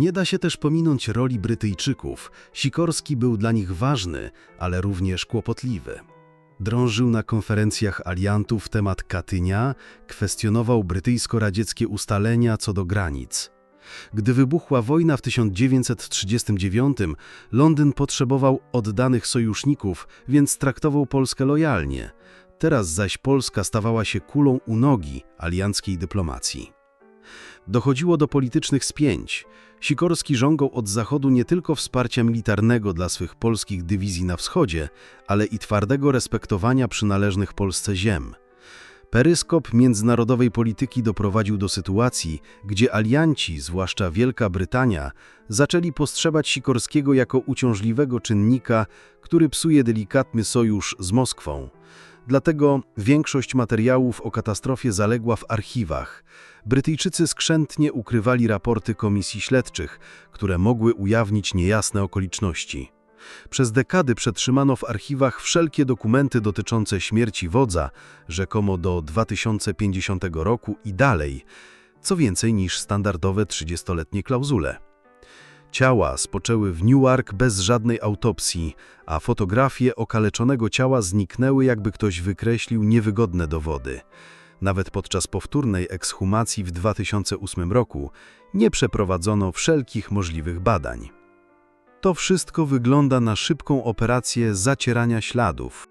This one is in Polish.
Nie da się też pominąć roli Brytyjczyków. Sikorski był dla nich ważny, ale również kłopotliwy. Drążył na konferencjach aliantów temat Katynia, kwestionował brytyjsko-radzieckie ustalenia co do granic. Gdy wybuchła wojna w 1939, Londyn potrzebował oddanych sojuszników, więc traktował Polskę lojalnie. Teraz zaś Polska stawała się kulą u nogi alianckiej dyplomacji. Dochodziło do politycznych spięć. Sikorski żągał od Zachodu nie tylko wsparcia militarnego dla swych polskich dywizji na wschodzie, ale i twardego respektowania przynależnych Polsce ziem. Peryskop międzynarodowej polityki doprowadził do sytuacji, gdzie alianci, zwłaszcza Wielka Brytania, zaczęli postrzegać Sikorskiego jako uciążliwego czynnika, który psuje delikatny sojusz z Moskwą. Dlatego większość materiałów o katastrofie zaległa w archiwach. Brytyjczycy skrzętnie ukrywali raporty komisji śledczych, które mogły ujawnić niejasne okoliczności. Przez dekady przetrzymano w archiwach wszelkie dokumenty dotyczące śmierci wodza, rzekomo do 2050 roku i dalej, co więcej niż standardowe 30-letnie klauzule. Ciała spoczęły w Newark bez żadnej autopsji, a fotografie okaleczonego ciała zniknęły, jakby ktoś wykreślił niewygodne dowody. Nawet podczas powtórnej ekshumacji w 2008 roku nie przeprowadzono wszelkich możliwych badań. To wszystko wygląda na szybką operację zacierania śladów.